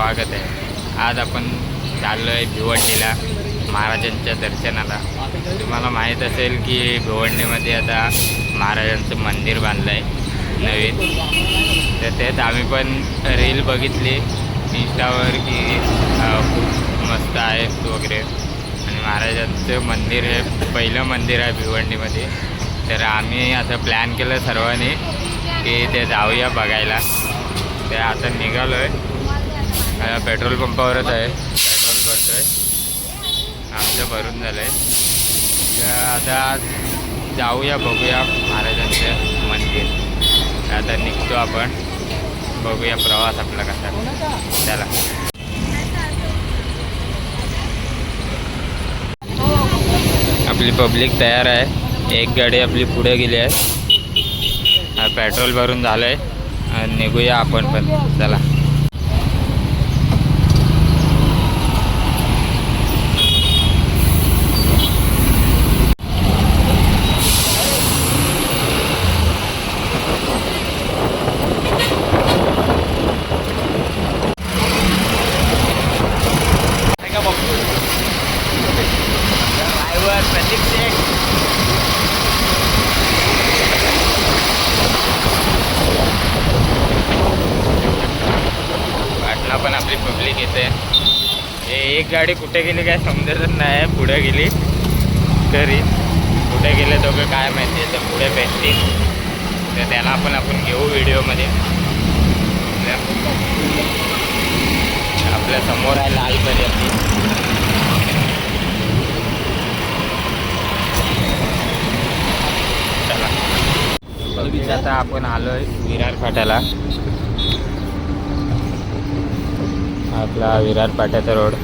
स्वागत आहे. आज आपण चाललो आहे भिवंडीला महाराजांच्या दर्शनाला. तुम्हाला माहीत असेल की भिवंडीमध्ये आता महाराजांचं मंदिर बांधलं आहे नवीन. तर तेच आम्ही पण रील बघितली. इंस्टावर की खूप मस्त आहे वगैरे. आणि महाराजांचं मंदिर हे पहिलं मंदिर आहे भिवंडीमध्ये. तर आम्ही असं प्लॅन केलं सर्वांनी की ते जाऊया बघायला. ते आता निघालो आहे पेट्रोल पंपावरच आहे. पेट्रोल भरतो आहे आमचं भरून झालं आहे तर आता जाऊया बघूया महाराजांचं मंदिर. आता निघतो आपण. बघूया प्रवास आपला कसा चला. आपली पब्लिक तयार आहे. एक गाडी आपली पुढे गेली आहे. पेट्रोल भरून झालं आहे निघूया आपण पण. चला ड्रायव्हर प्रदीप शेख वाटला पण आपली पब्लिक येते हे एक गाडी कुठे गेली काय समजतच नाही. पुढे गेली. तरी कुठे गेले दोघं काय माहिती. तर पुढे भेटतील. तर त्याला आपण आपण घेऊ व्हिडिओमध्ये. आपल्यासमोर आहे लाल पर्यंत चला आता आपण आलोय विरार फाट्याला. आपला विरार फाट्याचा रोड.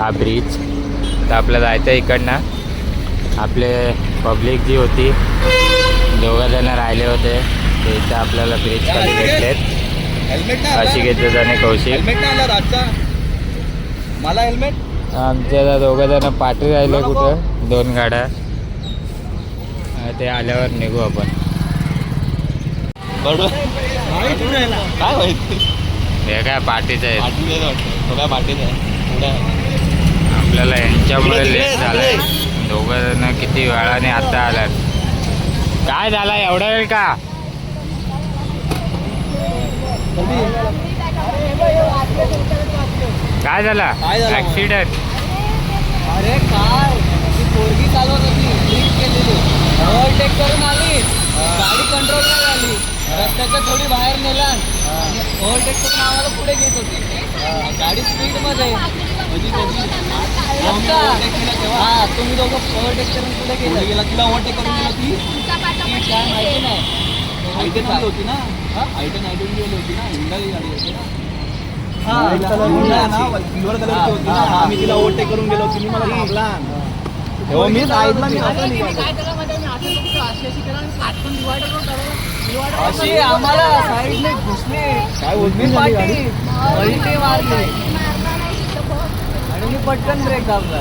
हा ब्रिज तर आपलं जायचं इकडनं. आपले पब्लिक जी होती दोघं जण राहिले होते. ते इथं आपल्याला ब्रिज खाली भेटलेत हेल्मेट अशिकेत आणि कौशिक. मला हेल्मेट आमच्या दोघं जण पाठी राहिले कुठं? दोन गाड्या. ते आल्यावर निघू आपण. काय माहिती? हे काय पाठीचं आहे? पाठीच आहे आपल्याला यांच्यामुळे लेट झालंय. दोघं जण किती वेळाने आता आलात काय झाला एवढा वेळ का? काय झाला? काय झालं? ऍक्सिडेंट अरे काय? ती पोरगी चालवत होती. ड्रिंक केलेली. ओव्हरटेक करून आली. गाडी कंट्रोल नाही झाली रस्त्याच्या थोडी बाहेर नेला. ओव्हरटेक करून आम्हाला पुढे घेत होती. गाडी स्पीडमध्ये. हा तुम्ही दोघं ओव्हरटेक करून पुढे गेला गेला तिला ओव्हरटेक करून गेला ती ती काय माहिती नाही आयटन आली होती ना आयटन आयटन गेली होती ना हिंडाली गाडी होती ना आम्ही तिला ओव्हरटेक करून गेलो तिने मला हो मी अशी आम्हाला साईडने घुसले काय बोलते पाठी पलटी मारली पटकन ब्रेक दाबला.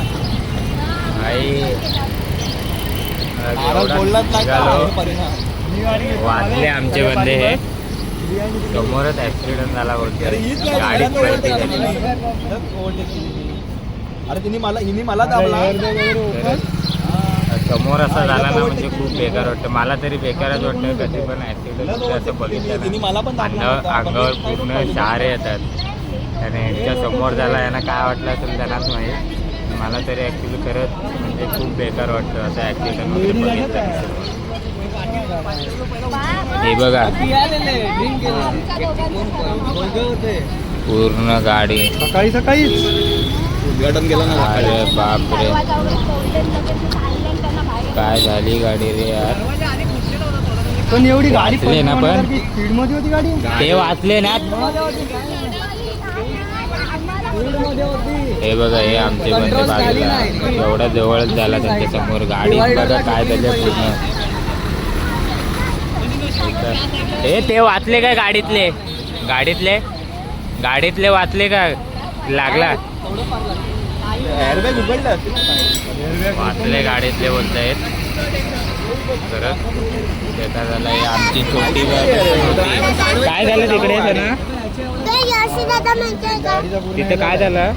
वाचले आमचे बंदे. हे समोरच ऍक्सिडेंट झाला बोलते गाडीत पलटी झाली. अरे तिने मला हिने मला दाबला. समोर असं झाला ना म्हणजे खूप बेकार वाटतं. मला तरी बेकारच वाटतं कधी पण ऍक्सिडेंट असं तिने बघितलं. अंगावर पूर्ण शहारे येतात. आणि यांच्या समोर झाला यांना काय वाटलं असेल त्यांनाच माहीत. मला तरी ॲक्च्युली खरंच म्हणजे खूप बेकार वाटतं असं ॲक्सिडेंट वगैरे बघितलं. हे बघा. पूर्ण गाडी. सकाळी सकाळीच. उद्घाटन केलं अरे बापरे. काय झाली गाडी रे यार? पण एवढी गाडी ना पण? स्पीडमध्ये होती गाडी. ते वाचले ना? हे बघा हे आमचे बंदे झाली बाजूला. नाही. एवढा जवळच झाला त्यांच्यासमोर गाडी. बघा काय झालं पूर्ण हे ते वाचले काय गाडीतले? गाडीतले? गाडीतले वाचले का? लागला. वाचले गाडीतले बोलतायत. खरंच. बेकार झालं हे आमची छोटी होती. काय झालं तिकडे ना यशी दादा माहितीये का तिथं काय झालं?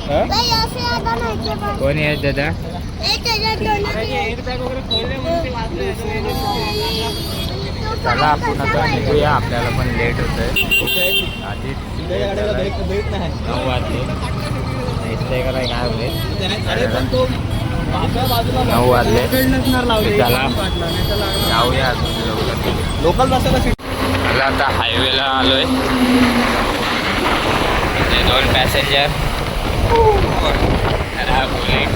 कोण बाई, दादा कोणी आहेत दादा? चला आपण आता निघूया. आपल्याला पण लेट होत आहे नऊ वाजले. का नाही काय होईल नऊ वाजले. चला. जाऊया लोकल बसायला सीट आता हायवेला आलोय. इथे दोन पॅसेंजर हा बुलेट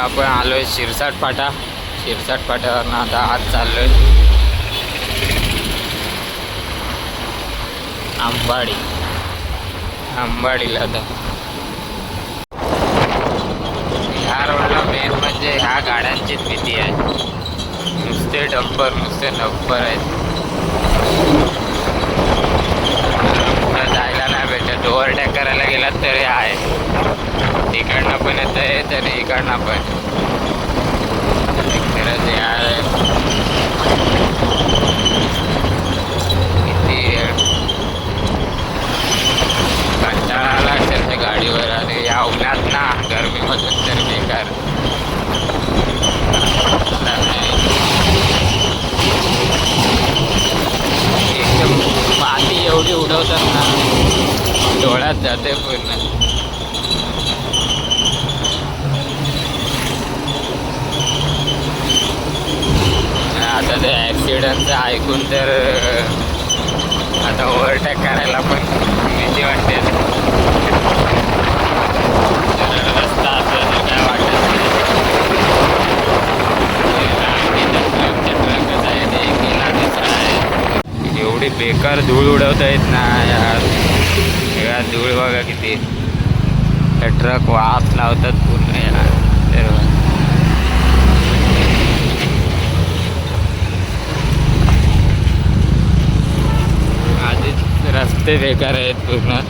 आपण आलोय शिरसाट फाटा. शिरसाट फाट्यावरनं आता आत चाललोय. आंबाडी आंबाडीला आता ह्या रोडला मेन म्हणजे ह्या गाड्यांचीच भीती आहे? नुसते डंपर नुसते डंपर आहेत. जायला नाही भेटत. ओव्हरटॅक करायला गेलात तरी आहे. तिकडनं पण येत आहे तरी इकडनं पण खरंच यार किती कंटाळा आला असेल त्या गाडीवर आणि या उन्हात ना गरमीमधून तर बेकार एकदम माती एवढी उडवतात ना डोळ्यात जाते पूर्ण आता ते ॲक्सिडेंटचं ऐकून तर आता ओव्हरटेक करायला पण भीती वाटते जर रस्ता असला तर काय वाटत नाही ट्रकचा ट्रकच आहे ते गेला दुसरा आहे एवढी बेकार धूळ उडवता येत ना यार. या धूळ बघा किती. ट्रक वास लावतात पूर्ण यार. आधीच रस्ते बेकार आहेत पूर्ण.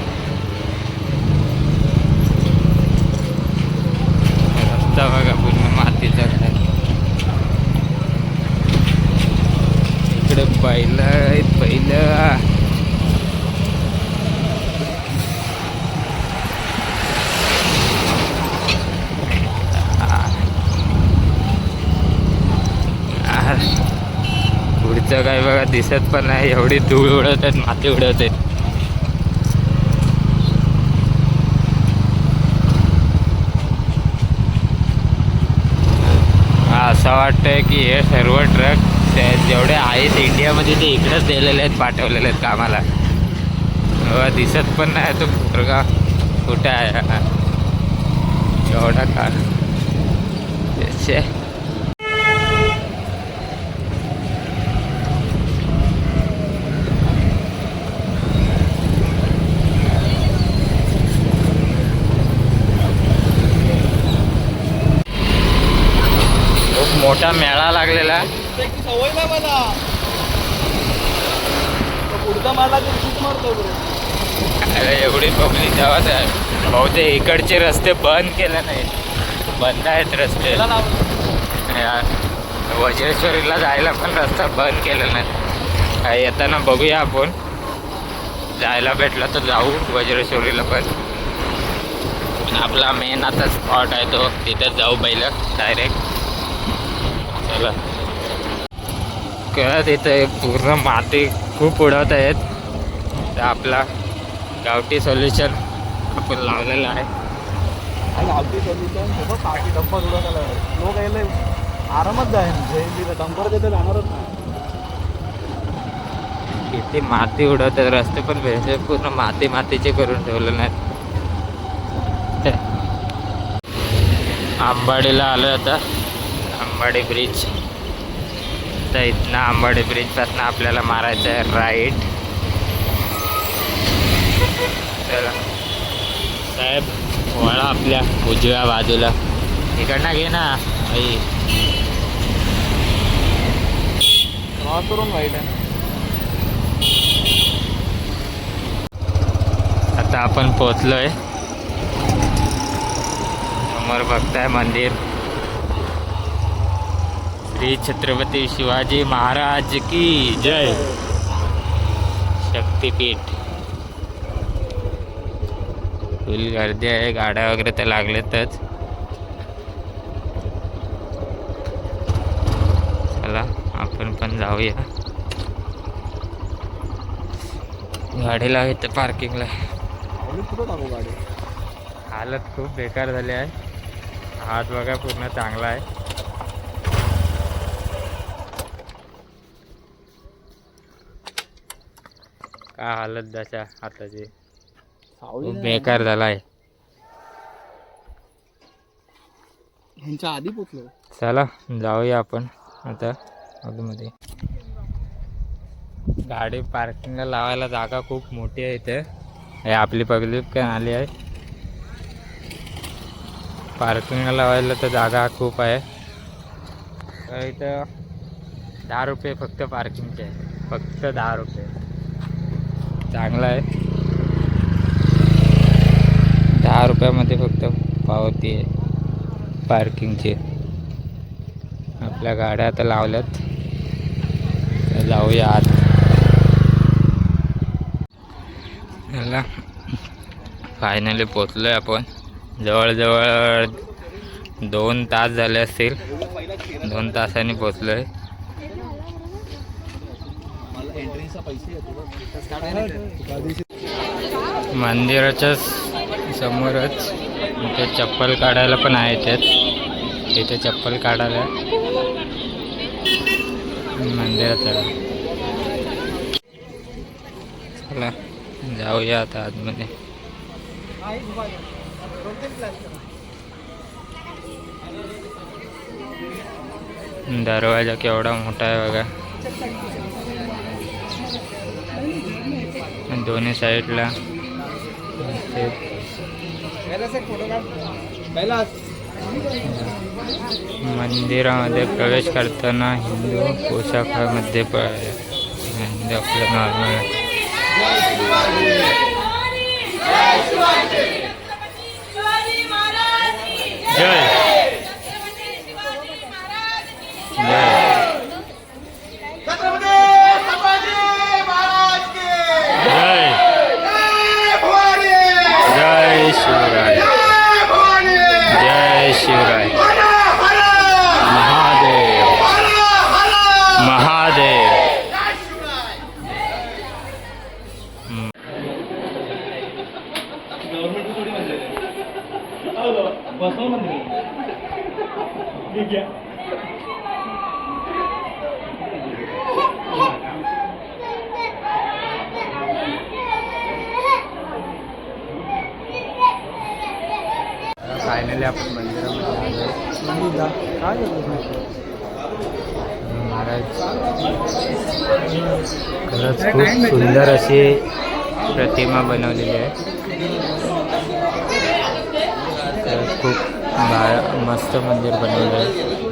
रस्ता बघा पूर्ण मातीचा आहे इकडे बैल आहेत बैल पुढचं काय बघा दिसत पण नाही एवढी धूळ उडवत आहेत माती उडवत. आहेत असं वाटतंय की हे सर्व ट्रक ते जेवढे आहेत इंडियामध्ये ते इकडेच दिलेले आहेत पाठवलेले आहेत कामाला. दिसत पण नाही तो पोरगा. कुठे आहे? जेवढा एवढा का खूप मोठा मेळा लागलेला. सवय ना मला. तो पुढचा मला ते मारतो. अरे एवढी पब्लिक जावत आहे बहुतेक इकडचे रस्ते बंद केले नाही. बंद आहेत रस्ते. वज्रेश्वरीला जायला पण रस्ता बंद केला नाही. काय येताना बघूया आपण. जायला भेटला तर जाऊ वज्रेश्वरीला पण. आपला मेन आता स्पॉट आहे तो. तिथेच जाऊ पहिलं डायरेक्ट चला. कळत इथं पूर्ण माती खूप उडवत आहेत. तर आपला गावठी सोल्युशन आपण लावलेलं आहे. सोल्युशन डंपर उडत आला लोक यायला आरामात जाईल डंपर तिथे जाणारच नाही. किती माती उडवतात रस्ते पण भेटते पूर्ण माती मातीचे करून ठेवले नाहीत आंबाडीला आलो आता. आंबाडी ब्रिज तर इथनं आंबाडी ब्रिजपासून आपल्याला मारायचं आहे. राईट चला. साहेब वळा आपल्या उजव्या बाजूला. इकडनं घे ना. आई. क्रॉस करून राईट आहे आता आपण पोचलोय समोर बघताय मंदिर. श्री छत्रपती शिवाजी महाराज की जय. शक्तीपीठ. फुल गर्दी आहे गाड्या वगैरे तर लागलेतच. चला आपण पण जाऊया. गाडी लावायचं पार्किंगला कुठं टाकू गाडी? हालत खूप बेकार झाली आहे. हात बघा पूर्ण चांगला आहे. काय हालत दशा हाताची? खूप बेकार झाला आहे ह्यांच्या आधी पोचलो. चला जाऊया आपण आता आतमध्ये. गाडी पार्किंगला लावायला जागा खूप मोठी आहे इथे. हे आपली पब्लिक पण आली आहे. पार्किंगला लावायला तर जागा खूप आहे. इथं दहा रुपये फक्त पार्किंगचे आहे. फक्त दहा रुपये. चांगलं आहे. दहा रुपयामध्ये फक्त पावती आहे. पार्किंगची. आपल्या गाड्या आता लावल्यात. जाऊया आत. चला. फायनली पोचलोय आपण. जवळजवळ दोन तास झाले असतील. दोन तासांनी पोचलोय आहे मंदिराच्या स- समोरच इथे चप्पल काढायला पण आहे त्यात. इथे चप्पल काढायला. मंदिरात चला चला जाऊया आता आतमध्ये. दरवाजा केवढा मोठा आहे बघा. दोन्ही साईडला. मंदिरामध्ये प्रवेश करताना हिंदू पोशाखामध्ये प हिंदू आपलं नॉर्मल जय जय जय जय शिवराय जय शिवराय महादेव महादेव हम्म. फायनली आपण मंदिरामध्ये काय महाराज खरंच खूप सुंदर अशी प्रतिमा बनवलेली आहे. खूप मस्त मंदिर बनवलं आहे.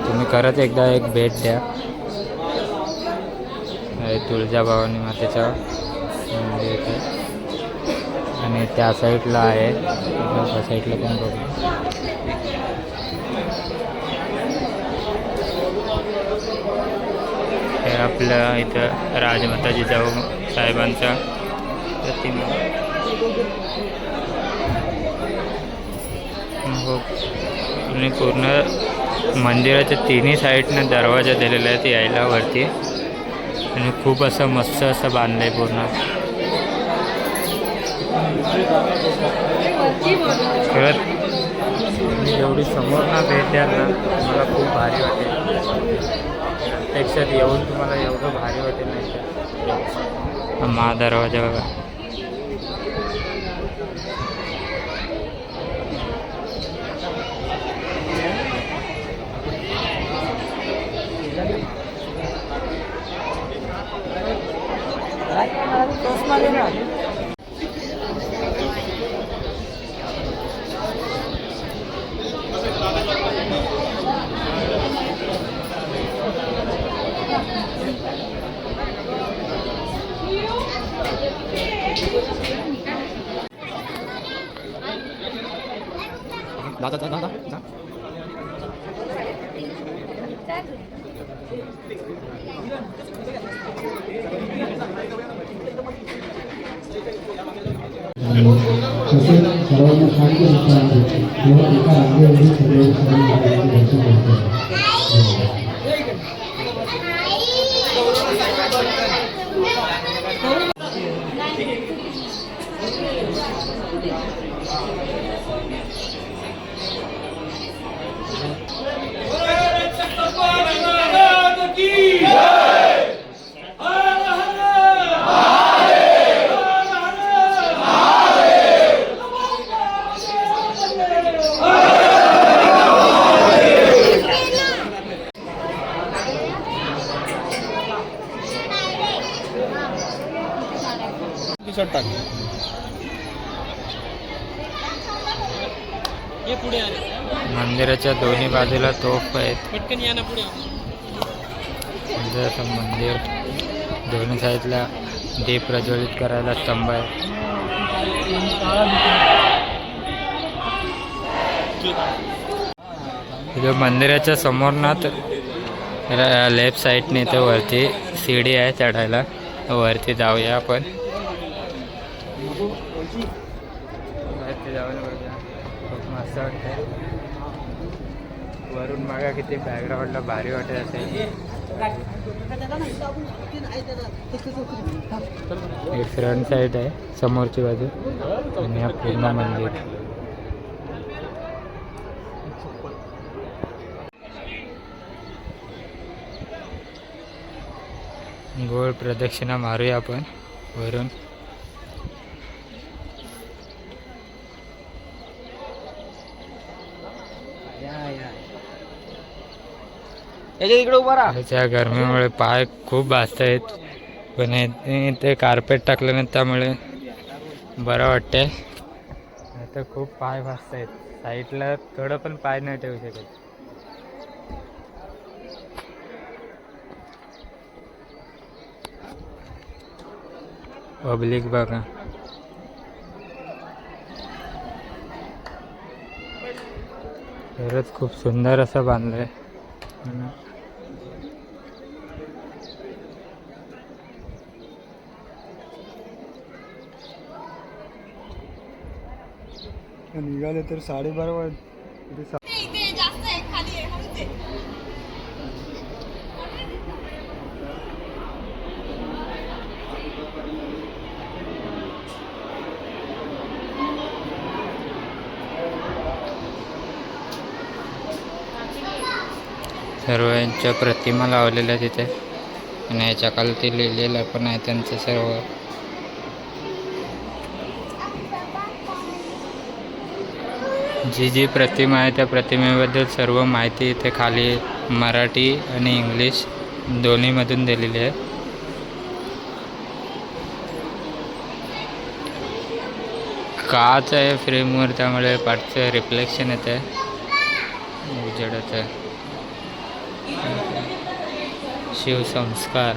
तुम्ही खरंच एकदा एक भेट द्या. हे तुळजाभवानी मातेचं मंदिर आणि त्या साईडला आहे. त्या साईडला पण बघू. हे आपलं इथं राजमाता जिजाऊ साहेबांचा प्रतिमा. हो. आणि पूर्ण मंदिराच्या तिन्ही साईडनं दरवाजा दिलेला आहे यायला वरती. आणि खूप असं मस्त असं बांधलं आहे पूर्ण. खरंच तुम्ही जेवढी समोरनं भेट द्याल ना मला खूप भारी वाटेल. प्रत्यक्षात येऊन तुम्हाला एवढं भारी वाटेल नाही? हा महा दरवाज़ा बघा जा जा जा जा जा तसेच सर्वांना शांत विचारायचे किंवा एका रांगेवरून सगळे सगळे महाराजांचे दर्शन घ्यायचे ये पुढे आले मंदिराच्या दोन्ही बाजूला तोफ आहेत. असं मंदिर दोन्ही साईडला दीप प्रज्वलित करायला स्तंभ आहे मंदिराच्या समोर ना लेफ्ट साईडने इथं वरती सीडी आहे चढायला. वरती जाऊया आपण. वरती जाऊन बघूया. खूप मस्त वाटतंय. वरून बघा किती बॅकग्राऊंडला भारी वाटत असेल. एक फ्रंट साईड आहे समोरची बाजू. आणि हा पूर्ण मंदिर. गोल प्रदक्षिणा मारूया आपण वरून. याच्या इकडे उभा राहा. त्याच्या गरमीमुळे पाय खूप भाजत आहेत. पण हे- ते कार्पेट टाकलं नाही त्यामुळे बरं वाटते तर खूप पाय भाजत आहेत. साईडला थोडं पण पाय नाही ठेवू शकत. पब्लिक बघा. खरंच खूप सुंदर असं बांधलंय. आहे निघाले तर साडेबारा वाज सर्व यांच्या प्रतिमा लावलेल्या तिथे. आणि याच्या खालती लिहिलेलं पण आहे त्यांचं सर्व. जी जी प्रतिमा आहे त्या प्रतिमेबद्दल सर्व माहिती इथे खाली मराठी आणि इंग्लिश दोन्हीमधून दिलेली आहे. काच आहे फ्रेमवर त्यामुळे पाठचं रिफ्लेक्शन येतं आहे उजडत आहे शिवसंस्कार.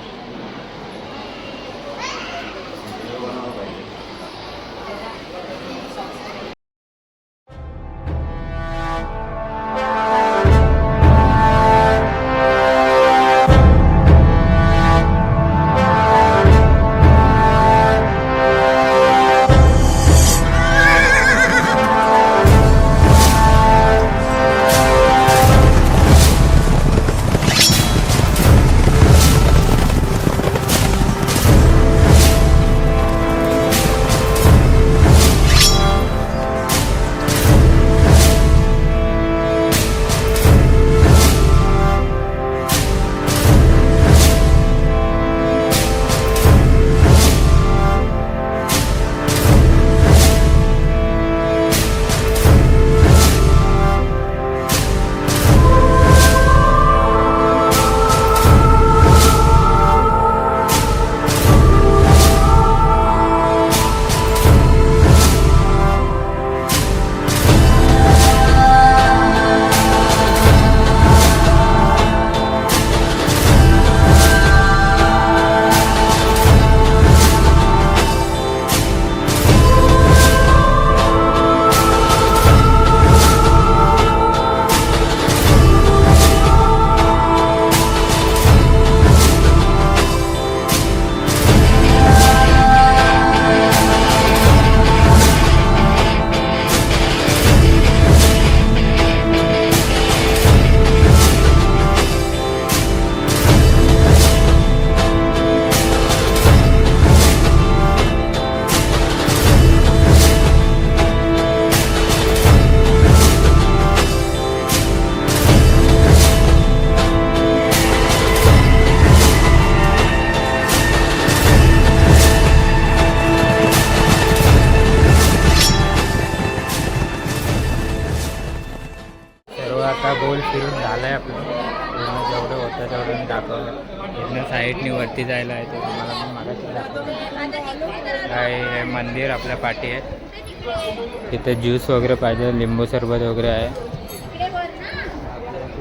मंदिर आपल्या पाठी आहे तिथे ज्यूस वगैरे पाहिजे लिंबू सरबत वगैरे आहे.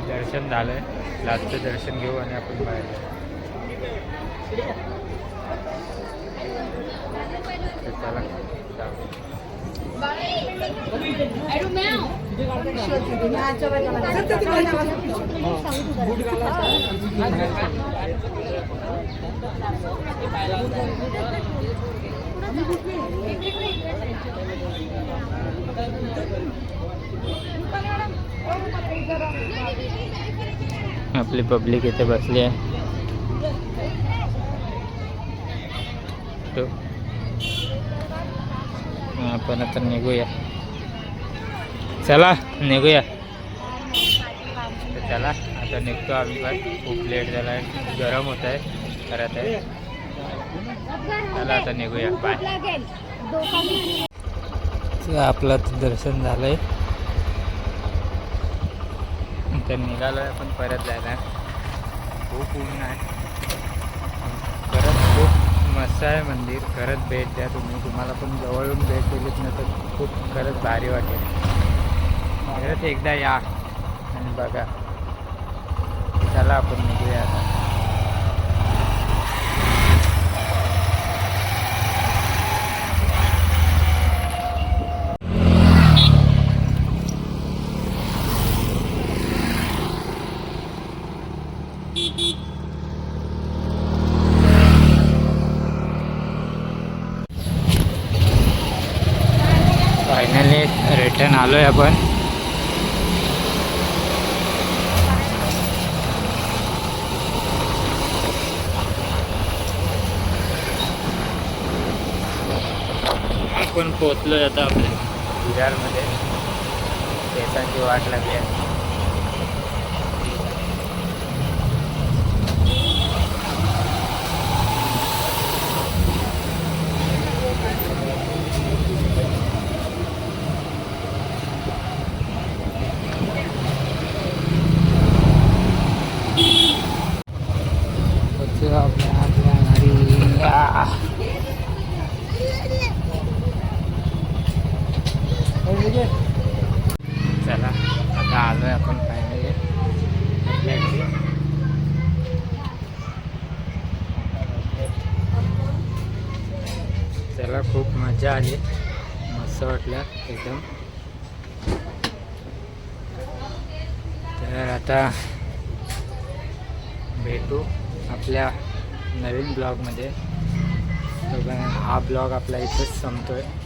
दर्शन झालं आहे लास्टचं दर्शन घेऊ आणि आपण बाहेर चला. आपली पब्लिक इथे बसली आहे. तो. आपण आता निघूया. चला निघूया. चला आता निघतो आम्ही पण. खूप लेट झाला आहे गरम होत आहे करत आहे चला आता निघूया. बाय आपलं दर्शन झालं आहे तर निघालो आहे आपण परत जायला. खूप ऊन आहे. खरंच खूप मस्त आहे मंदिर. खरंच भेट द्या तुम्ही. तुम्हाला पण जवळून भेट दिलीच ना तर खूप खरंच भारी वाटेल. खरंच एकदा या आणि बघा. चला आपण निघूया आता फायनली रिटर्न आलो आहे आपण. आपण पोहोचलो आता आपल्या विरारमध्ये. केसांची वाट लागली आहे पोचलो आपल्या आपल्या घरी आ. चला आता आलो आहे आपण फायनली आपल्या घरी चला खूप मजा आली मस्त वाटलं एकदम तर आता भेटू आपल्या नवीन ब्लॉगमध्ये तोपर्यंत हा ब्लॉग आपला इथेच संपतो आहे